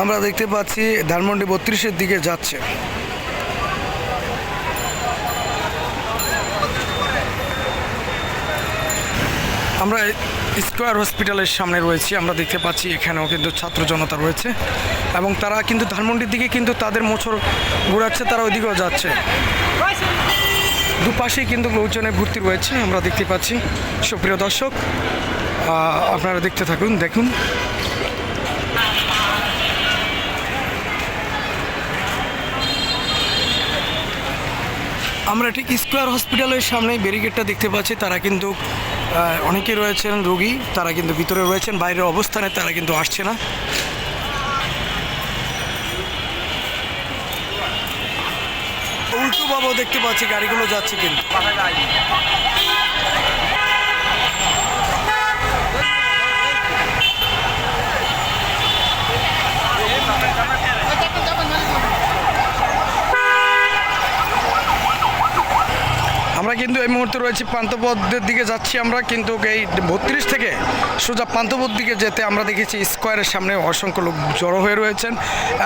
আমরা দেখতে পাচ্ছি ধানমন্ডি বত্রিশের দিকে যাচ্ছে। আমরা স্কোয়ার হসপিটালের সামনে রয়েছি, আমরা দেখতে পাচ্ছি এখানেও কিন্তু ছাত্র জনতা রয়েছে এবং তারা কিন্তু ধানমন্ডির দিকে কিন্তু তাদের মোচড় ঘুরাচ্ছে, তারা ওইদিকেও যাচ্ছে। দুপাশেই কিন্তু লোকজনে ভর্তি রয়েছে, আমরা দেখতে পাচ্ছি। সুপ্রিয় দর্শক আপনারা দেখতে থাকুন, দেখুন। আমরা ঠিক স্কোয়ার হসপিটালের সামনে ব্যারিকেডটা দেখতে পাচ্ছি। তারা কিন্তু অনেকেই রয়েছেন রোগী, তারা কিন্তু ভিতরে রয়েছেন, বাইরের অবস্থানে তারা কিন্তু আসছে না। উল্টো বাবাও দেখতে পাচ্ছি গাড়িগুলো যাচ্ছে কিন্তু। আমরা কিন্তু এই মুহূর্তে রয়েছি পান্থপথের দিকে যাচ্ছি আমরা, কিন্তু এই বত্রিশ থেকে সোজা পান্থপথ দিকে যেতে আমরা দেখেছি স্কোয়ারের সামনে অসংখ্য লোক জড়ো হয়ে রয়েছেন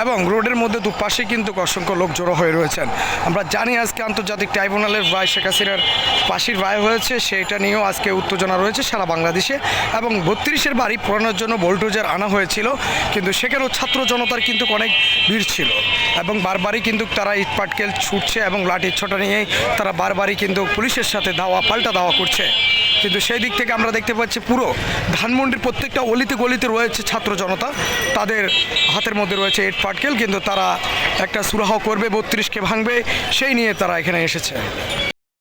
এবং রোডের মধ্যে দুপাশে কিন্তু অসংখ্য লোক জড়ো হয়ে রয়েছেন। আমরা জানি আজকে আন্তর্জাতিক ট্রাইব্যুনালের রায় শেখ হাসিনার ফাঁসির রায় হয়েছে সেইটা নিয়েও আজকে উত্তেজনা রয়েছে সারা বাংলাদেশে এবং বত্রিশের বাড়ি পড়ানোর জন্য বোল্টোজার আনা হয়েছিল, কিন্তু সেখানেও ছাত্র জনতার কিন্তু অনেক ভিড় ছিল এবং বারবারই কিন্তু তারা ইট পাটকেল ছুটছে এবং লাঠির ছোটা নিয়েই তারা বারবারই কিন্তু পুলিশের সাথে দাওয়া, পাল্টা দাওয়া করছে। কিন্তু সেই দিক থেকে আমরা দেখতে পাচ্ছি পুরো ধানমন্ডির প্রত্যেকটা অলিতে গলিতে রয়েছে ছাত্র জনতা। তাদের হাতের মধ্যে রয়েছে এট পাটকেল কিন্তু তারা একটা সুরাহ করবে, বত্রিশকে ভাঙবে। সেই নিয়ে তারা এখানে এসেছে।